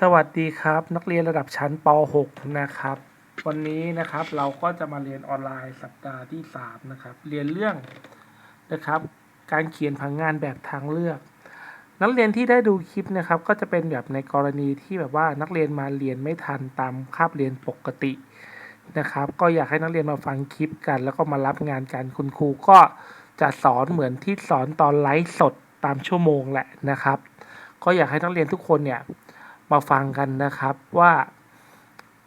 สวัสดีครับ นักเรียนระดับชั้นป .6 นะครับ วันนี้นะครับเราก็จะมาเรียนออนไลน์สัปดาห์ที่ 3 นะครับ เรียนเรื่องนะครับ การเขียนผังงานแบบทางเลือก นักเรียนที่ได้ดูคลิปนะครับ ก็จะเป็นแบบในกรณีที่แบบว่านักเรียนมาเรียนไม่ทันตามคาบเรียนปกตินะครับ ก็อยากให้นักเรียนมาฟังคลิปกัน แล้วก็มารับงานกันคุณครูก็จะสอนเหมือนที่สอนตอนไลฟ์สดตามชั่วโมงแหละนะครับ ก็อยากให้นักเรียนทุกคนเนี่ย มาฟังกันนะครับว่า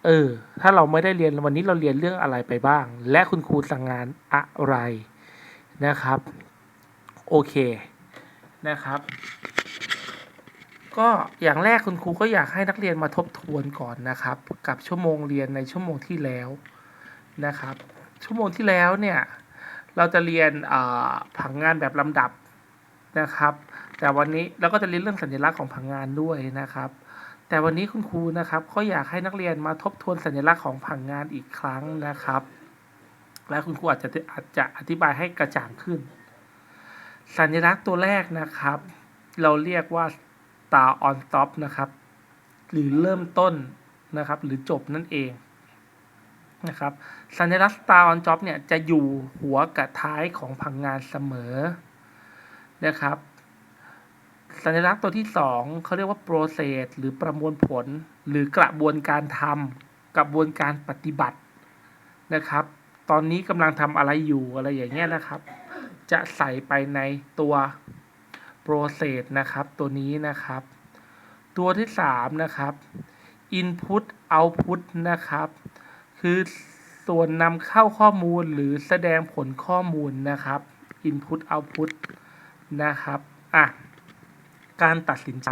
เออถ้าเราไม่ได้เรียนวันนี้เราเรียนเรื่องอะไรไปบ้าง และคุณครูสั่งงานอะไรนะครับ โอเคนะครับ ก็อย่างแรกคุณครูก็อยากให้นักเรียนมาทบทวนก่อนนะครับ กับชั่วโมงเรียนในชั่วโมงที่แล้วนะครับ ชั่วโมงที่แล้วเนี่ยเราจะเรียนผังงานแบบลำดับนะครับ แต่วันนี้เราก็จะเรียนเรื่องสัญลักษณ์ของผังงานด้วยนะครับ แต่วันนี้คุณครูนะครับก็อยากให้นักเรียนมาทบทวนสัญลักษณ์ของผังงานอีกครั้งนะครับ และคุณครูอาจจะอาจจะอธิบายให้กระจ่างขึ้น สัญลักษณ์ตัวแรกนะครับ เราเรียกว่า star on top นะครับ หรือเริ่มต้นนะครับ หรือจบนั่นเองนะครับ สัญลักษณ์ star on top เนี่ยจะอยู่หัวกับท้ายของผังงานเสมอนะครับ สัญลักษณ์ตัวที่สองเขาเรียกว่า process หรือประมวลผล หรือกระบวนการทำกระบวนการปฏิบัตินะครับ ตอนนี้กำลังทำอะไรอยู่อะไรอย่างเงี้ยนะครับ จะใส่ไปในตัว process นะครับตัวนี้นะครับ ตัวที่สามนะครับ input output นะครับ คือส่วนนำเข้าข้อมูลหรือแสดงผลข้อมูลนะครับ input output นะครับ อะ การตัดสินใจ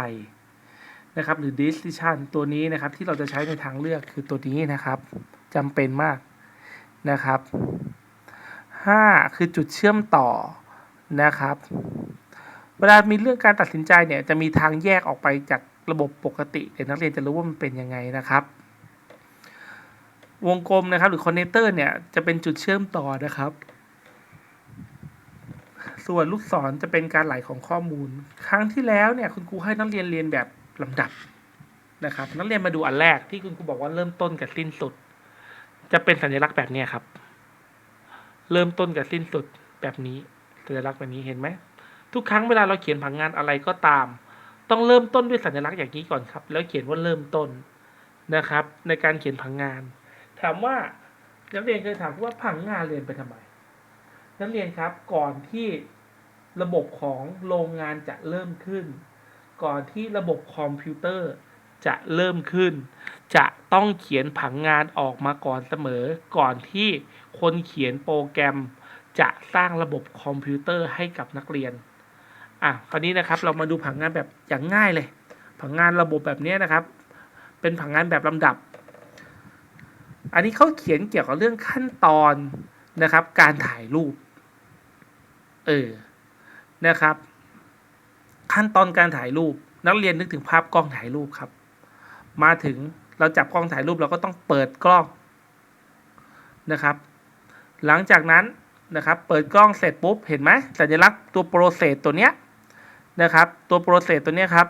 นะครับหรือ decision ตัวนี้นะครับที่เราจะใช้ในทางเลือกคือตัวนี้นะครับจำเป็นมากนะครับ 5 คือจุดเชื่อมต่อนะครับ เวลามีเรื่องการตัดสินใจเนี่ยจะมีทางแยกออกไปจากระบบปกติเดี๋ยวนักเรียนจะรู้ว่ามันเป็นยังไงนะครับ วงกลมนะครับหรือคอนเนคเตอร์เนี่ยจะเป็นจุดเชื่อมต่อนะครับ ส่วนลูกศรจะเป็นการไหลของข้อมูล ครั้งที่แล้วเนี่ยคุณครูให้นักเรียนเรียนแบบลำดับนะครับ นักเรียนมาดูอันแรกที่คุณครูบอกว่าเริ่มต้นกับสิ้นสุด จะเป็นสัญลักษณ์แบบเนี้ครับ เริ่มต้นกับสิ้นสุดแบบนี้สัญลักษณ์แบบนี้เห็นไหมทุกครั้งเวลาเราเขียนผังงานอะไรก็ตาม ต้องเริ่มต้นด้วยสัญลักษณ์อย่างนี้ก่อนครับ แล้วเขียนว่าเริ่มต้นนะครับ ในการเขียนผังงาน ถามว่านักเรียนเคยถามว่าผังงานเรียนไปทำไมนักเรียนครับก่อนที่ ระบบของโรงงานจะเริ่มขึ้น ก่อนที่ระบบคอมพิวเตอร์จะเริ่มขึ้น จะต้องเขียนผังงานออกมาก่อนเสมอ ก่อนที่คนเขียนโปรแกรมจะสร้างระบบคอมพิวเตอร์ให้กับนักเรียน อะ คราวนี้นะครับเรามาดูผังงานแบบอย่างง่ายเลย ผังงานระบบแบบนี้นะครับ เป็นผังงานแบบลำดับ อันนี้เขาเขียนเกี่ยวกับเรื่องขั้นตอนนะครับ การถ่ายรูป เออ นะครับ ขั้นตอนการถ่ายรูปนักเรียนนึกถึงภาพกล้องถ่ายรูปครับ มาถึงเราจับกล้องถ่ายรูปเราก็ต้องเปิดกล้องนะครับ หลังจากนั้นนะครับ เปิดกล้องเสร็จปุ๊บเห็นไหมสัญลักษณ์ตัวโปรเซสตัวเนี้ยนะครับ ตัวโปรเซสตัวเนี้ยครับ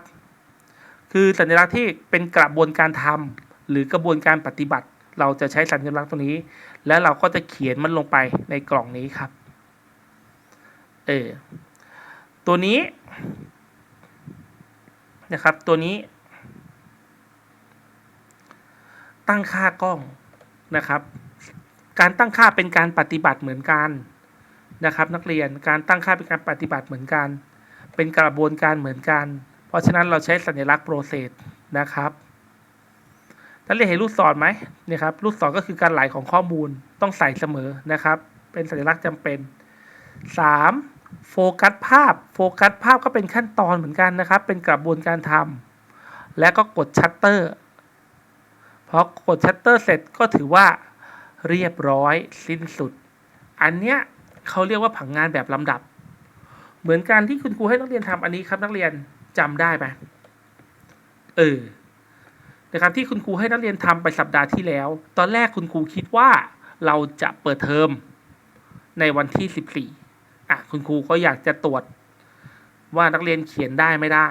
คือสัญลักษณ์ที่เป็นกระบวนการทำหรือกระบวนการปฏิบัติ เราจะใช้สัญลักษณ์ตัวนี้ แล้วเราก็จะเขียนมันลงไปในกล่องนี้ครับ เออ ตัวนี้นะครับตัวนี้ ตั้งค่ากล้องนะครับ การตั้งค่าเป็นการปฏิบัติเหมือนกันนะครับ นักเรียนการตั้งค่าเป็นการปฏิบัติเหมือนกัน เป็นกระบวนการเหมือนกัน เพราะฉะนั้นเราใช้สัญลักษณ์ process นะครับนักเรียนเห็นลูกศรไหมเนี่ยครับลูกศรก็คือการไหลของข้อมูลต้องใส่เสมอนะครับ เป็นสัญลักษณ์จำเป็น 3. โฟกัสภาพ โฟกัสภาพก็เป็นขั้นตอนเหมือนกันนะครับ เป็นกระบวนการทำและก็กดชัตเตอร์พอกดชัตเตอร์เสร็จก็ถือว่าเรียบร้อยสิ้นสุด อันเนี้ยเขาเรียกว่าผังงานแบบลำดับ เหมือนกันที่คุณครูให้นักเรียนทำอันนี้ครับนักเรียนจำได้ไหมเออนะครับที่คุณครูให้นักเรียนทำไปสัปดาห์ที่แล้ว ตอนแรกคุณครูคิดว่าเราจะเปิดเทอมในวันที่ 14 อะคุณครูก็อยากจะตรวจว่านักเรียนเขียนได้ไม่ได้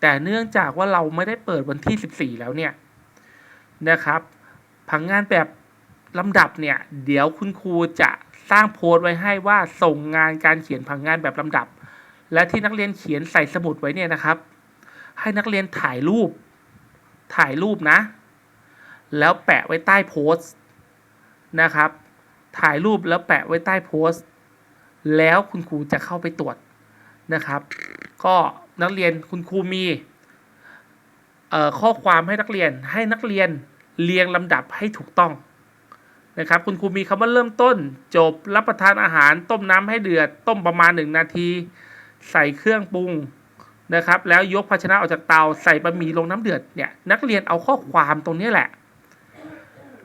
แต่เนื่องจากว่าเราไม่ได้เปิดวันที่ 14 แล้วเนี่ยนะครับ ผังงานแบบลำดับเนี่ย เดี๋ยวคุณครูจะสร้างโพสต์ไว้ให้ว่าส่งงานการเขียนผังงานแบบลำดับ และที่นักเรียนเขียนใส่สมุดไว้เนี่ยนะครับ ให้นักเรียนถ่ายรูป ถ่ายรูปนะ แล้วแปะไว้ใต้โพสต์นะครับ ถ่ายรูปแล้วแปะไว้ใต้โพสต์ แล้วคุณครูจะเข้าไปตรวจนะครับ ก็นักเรียนคุณครูมีข้อความให้นักเรียนให้นักเรียนเรียงลำดับให้ถูกต้องนะครับ คุณครูมีคำว่าเริ่มต้น จบรับประทานอาหาร ต้มน้ำให้เดือด ต้มประมาณหนึ่งนาที ใส่เครื่องปรุงนะครับ แล้วยกภาชนะออกจากเตาใส่บะหมี่ลงน้ำเดือดเนี่ยนักเรียนเอาข้อความตรงนี้แหละ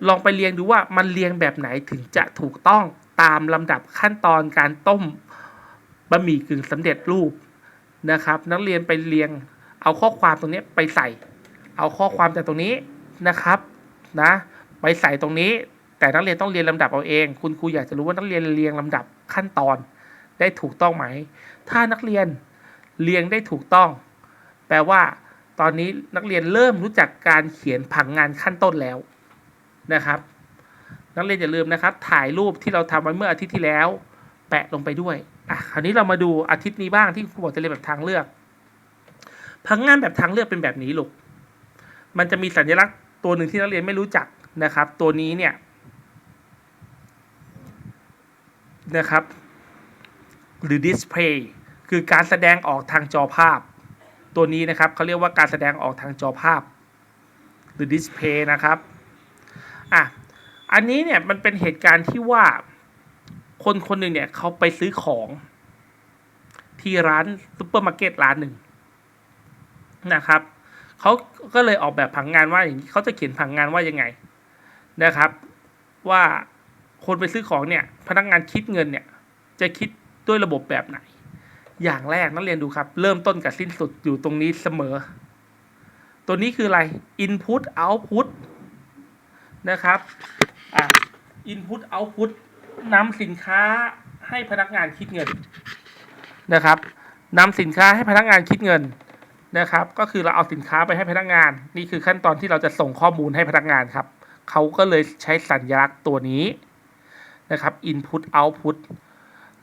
ลองไปเรียงดูว่ามันเรียงแบบไหนถึงจะถูกต้อง ตามลำดับขั้นตอนการต้มบะหมี่กึ่งสำเร็จรูปนะครับ นักเรียนไปเรียง เอาข้อความตรงนี้ไปใส่ เอาข้อความจากตรงนี้นะครับนะไปใส่ตรงนี้ แต่นักเรียนต้องเรียนลำดับเอาเอง คุณครูอยากจะรู้ว่านักเรียนเรียงลำดับขั้นตอนได้ถูกต้องไหม ถ้านักเรียนเรียงได้ถูกต้อง แปลว่า ตอนนี้นักเรียนเริ่มรู้จักการเขียนผังงานขั้นต้นแล้วนะครับ นักเรียนอย่าลืมนะครับ ถ่ายรูปที่เราทำไว้เมื่ออาทิตย์ที่แล้ว แปะลงไปด้วยอะคราวนี้เรามาดูอาทิตย์นี้บ้างที่ครูบอกจะเรียนแบบทางเลือกผังงานแบบทางเลือกเป็นแบบนี้ลูกมันจะมีสัญลักษณ์ตัวหนึ่งที่นักเรียนไม่รู้จักนะครับ ตัวนี้เนี่ยนะครับ หรือ display คือการแสดงออกทางจอภาพ ตัวนี้นะครับเขาเรียกว่าการแสดงออกทางจอภาพ หรือ display นะครับอะ อันนี้เนี่ยมันเป็นเหตุการณ์ที่ว่าคนคนหนึ่งเนี่ยเขาไปซื้อของ ที่ร้านซุปเปอร์มาร์เก็ตร้านหนึ่งนะครับเขาก็เลยออกแบบผังงานว่าอย่างนี้เขาจะเขียนผังงานว่ายังไงนะครับ ว่าคนไปซื้อของเนี่ย พนักงานคิดเงินเนี่ย จะคิดด้วยระบบแบบไหน อย่างแรกนักเรียนดูครับ เริ่มต้นกับสิ้นสุดอยู่ตรงนี้เสมอ ตัวนี้คืออะไร input output นะครับอะ input output นำสินค้าให้พนักงานคิดเงินนะครับนำสินค้าให้พนักงานคิดเงินนะครับ ก็คือเราเอาสินค้าไปให้พนักงาน นี่คือขั้นตอนที่เราจะส่งข้อมูลให้พนักงานครับเขาก็เลยใช้สัญลักษณ์ตัวนี้นะครับ input output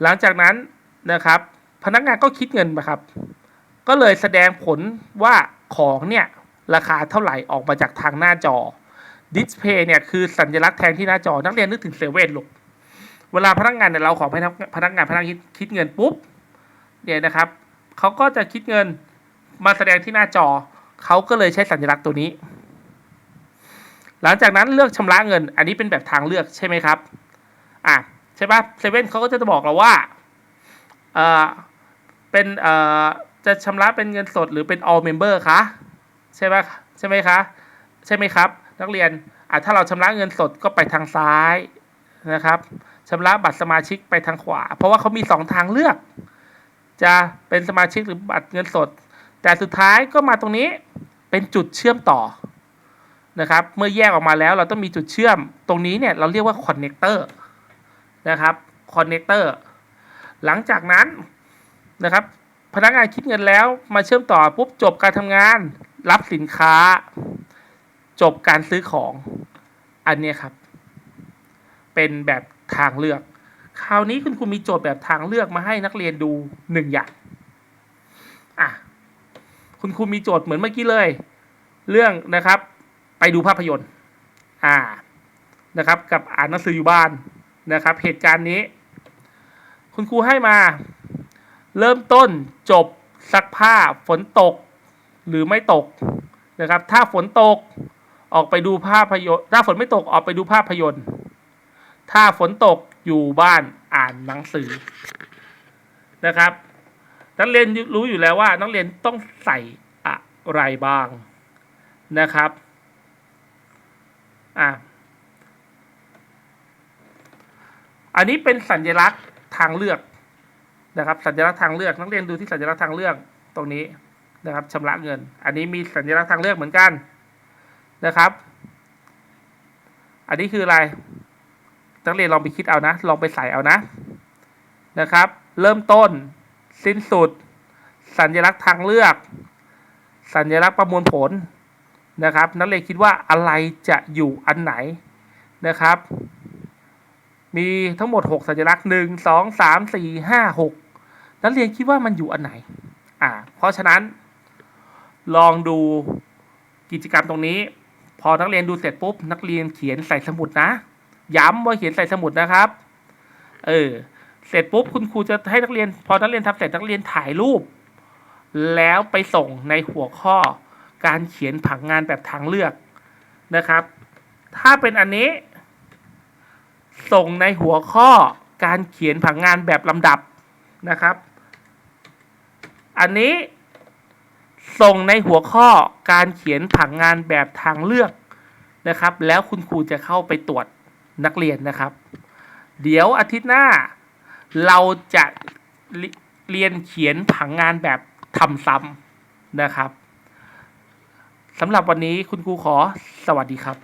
หลังจากนั้นนะครับ พนักงานก็คิดเงินนะครับ ก็เลยแสดงผลว่าของเนี่ยราคาเท่าไหร่ออกมาจากทางหน้าจอ display เนี่ยคือสัญลักษณ์แทนที่หน้าจอนักเรียนนึกถึงเซเว่นลูกเวลาพนักงานเนี่ยเราขอพนักพนักงานพนักงานคิดเงินปุ๊บเนี่ยนะครับเขาก็จะคิดเงินมาแสดงที่หน้าจอเขาก็เลยใช้สัญลักษณ์ตัวนี้ หลังจากนั้นเลือกชำระเงิน อันนี้เป็นแบบทางเลือกใช่ไหมครับอะใช่ปะเซเว่นเขาก็จะบอกเราว่าเอ่อเป็นเอ่อจะชำระเป็นเงินสดหรือเป็น all member คะใช่ปะใช่ไหมคะใช่ไหมครับ นักเรียนอะถ้าเราชำระเงินสดก็ไปทางซ้ายนะครับชำระบัตรสมาชิกไปทางขวา เพราะว่าเขามีสองทางเลือก จะเป็นสมาชิกหรือบัตรเงินสด แต่สุดท้ายก็มาตรงนี้เป็นจุดเชื่อมต่อนะครับ เมื่อแยกออกมาแล้วเราต้องมีจุดเชื่อม ตรงนี้เนี่ยเราเรียกว่าคอนเน c เตอร์นะครับคอนเน c เตอร์หลังจากนั้นนะครับ พนักงานคิดเงินแล้วมาเชื่อมต่อปุ๊บจบการทำงาน รับสินค้า จบการซื้อของอันนี้ครับ เป็นแบบทางเลือก คราวนี้คุณครูมีโจทย์แบบทางเลือกมาให้นักเรียนดูหนึ่งอย่างอะคุณครูมีโจทย์เหมือนเมื่อกี้เลย เรื่องนะครับ ไปดูภาพยนตร์อ่านะครับ กับอ่านหนังสืออยู่บ้านนะครับ เหตุการณ์นี้ คุณครูให้มา เริ่มต้นจบซักผ้าฝนตก หรือไม่ตกนะครับ ถ้าฝนตก ออกไปดูภาพยนตร์ถ้าฝนไม่ตกออกไปดูภาพยนตร์ ถ้าฝนตกอยู่บ้านอ่านหนังสือนะครับ นักเรียนรู้อยู่แล้วว่านักเรียนต้องใส่อะไรบ้างนะครับอะอันนี้เป็นสัญลักษณ์ทางเลือกนะครับ สัญลักษณ์ทางเลือกนักเรียนดูที่สัญลักษณ์ทางเลือกตรงนี้นะครับชำระเงิน อันนี้มีสัญลักษณ์ทางเลือกเหมือนกัน นะครับ อันนี้คืออะไร นักเรียนลองไปคิดเอานะ ลองไปใส่เอานะ นะครับ เริ่มต้น สิ้นสุด สัญลักษณ์ทางเลือก สัญลักษณ์ประมวลผลนะครับ นักเรียนคิดว่าอะไรจะอยู่อันไหนนะครับ มีทั้งหมด 6 สัญลักษณ์ 1 2 3 4 5 6 นักเรียนคิดว่ามันอยู่อันไหน อ่า เพราะฉะนั้น ลองดูกิจกรรมตรงนี้ พอนักเรียนดูเสร็จปุ๊บนักเรียนเขียนใส่สมุดนะ ย้ำว่าเขียนใส่สมุดนะครับ เออ เสร็จปุ๊บคุณครูจะให้นักเรียน พอนักเรียนทำเสร็จนักเรียนถ่ายรูป แล้วไปส่งในหัวข้อการเขียนผังงานแบบทางเลือกนะครับ ถ้าเป็นอันนี้ ส่งในหัวข้อการเขียนผังงานแบบลำดับนะครับ อันนี้ ส่งในหัวข้อการเขียนผังงานแบบทางเลือกนะครับ แล้วคุณครูจะเข้าไปตรวจนักเรียนนะครับ เดี๋ยวอาทิตย์หน้า เราจะเรียนเขียนผังงานแบบทำซ้ำนะครับสำหรับวันนี้คุณครูขอสวัสดีครับ